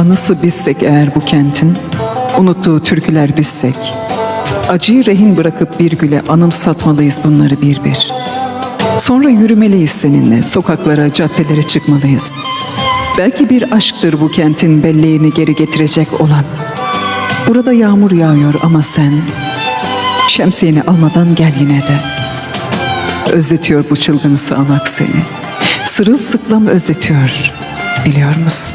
Anısı bizsek eğer bu kentin, unuttuğu türküler bizsek, acıyı rehin bırakıp bir güle anımsatmalıyız bunları bir bir. Sonra yürümeliyiz seninle, sokaklara, caddelere çıkmalıyız. Belki bir aşktır bu kentin belleğini geri getirecek olan. Burada yağmur yağıyor ama sen, şemsiyeni almadan gel yine de. Özletiyor bu çılgın sağanak seni. Sırılsıklam özletiyor, biliyor musun?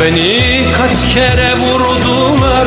Beni kaç kere vurdular